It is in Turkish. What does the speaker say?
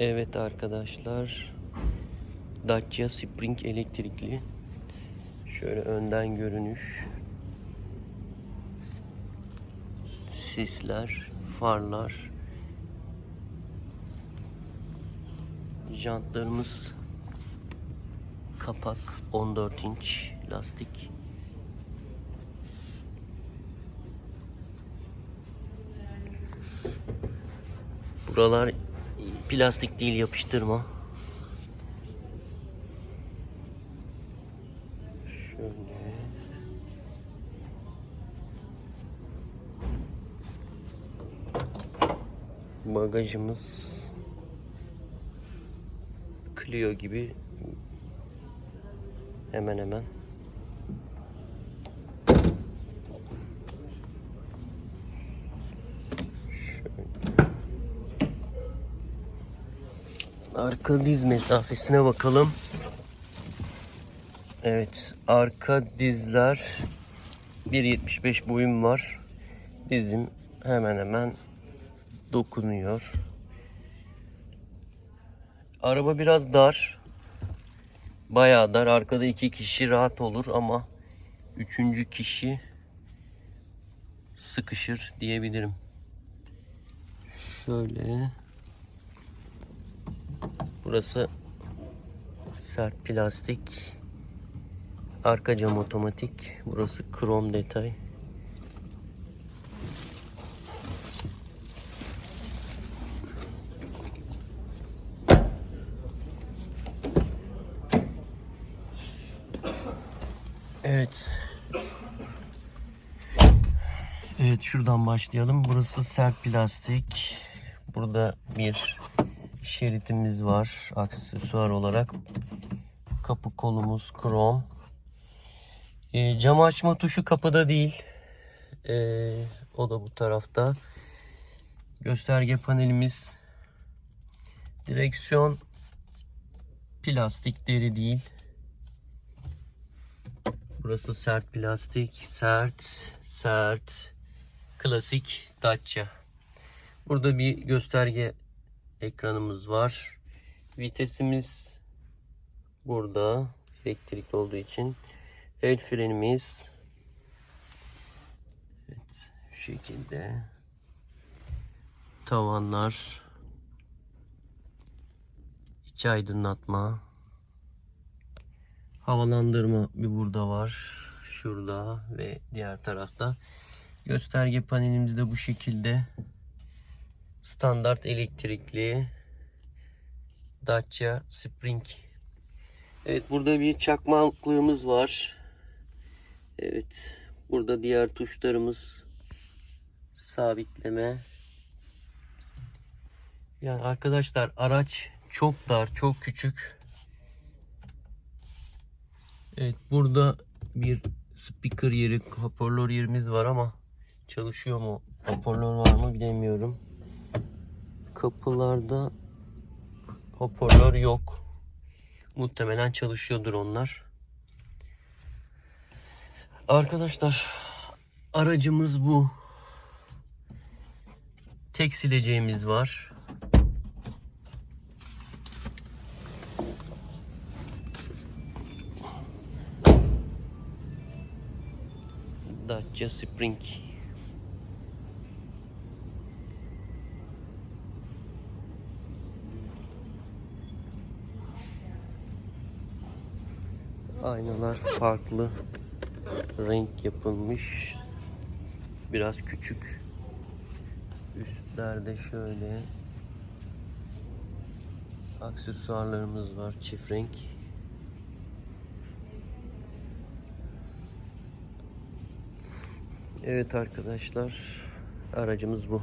Evet arkadaşlar. Dacia Spring elektrikli. Şöyle önden görünüş. Sisler, farlar. Jantlarımız kapak 14 inç lastik. Buralar plastik değil yapıştırma. Şöyle. Bagajımız Clio gibi hemen hemen. Arka diz mesafesine bakalım. Evet, arka dizler 1.75 boyum var. Dizim hemen hemen dokunuyor. Araba biraz dar. Bayağı dar. Arkada iki kişi rahat olur ama üçüncü kişi sıkışır diyebilirim. Şöyle. Burası sert plastik. Arka cam otomatik. Burası krom detay. Evet. Evet şuradan başlayalım. Burası sert plastik. Burada bir şeritimiz var aksesuar olarak. Kapı kolumuz krom. Ee, cam açma tuşu kapıda değil. Ee, o da bu tarafta. Gösterge panelimiz. Direksiyon plastik deri değil. Burası sert plastik, sert, sert, klasik Dacia. Burada bir gösterge ekranımız var. Vitesimiz burada elektrikli olduğu için. El frenimiz evet şu şekilde. Tavanlar iç aydınlatma havalandırma bir burada var. Şurada ve diğer tarafta. Gösterge panelimiz de bu şekilde. Standart elektrikli Dacia Spring. Evet burada bir çakmaklığımız var. Evet burada diğer tuşlarımız sabitleme. Yani arkadaşlar araç çok dar, çok küçük. Evet burada bir speaker yeri, hoparlör yerimiz var ama çalışıyor mu? Hoparlör var mı bilemiyorum. Kapılarda hoparlör yok. Muhtemelen çalışıyordur onlar. Arkadaşlar aracımız bu. Tek sileceğimiz var. Dacia Spring. Aynalar farklı renk yapılmış. Biraz küçük. Üstlerde şöyle aksesuarlarımız var çift renk. Evet arkadaşlar aracımız bu.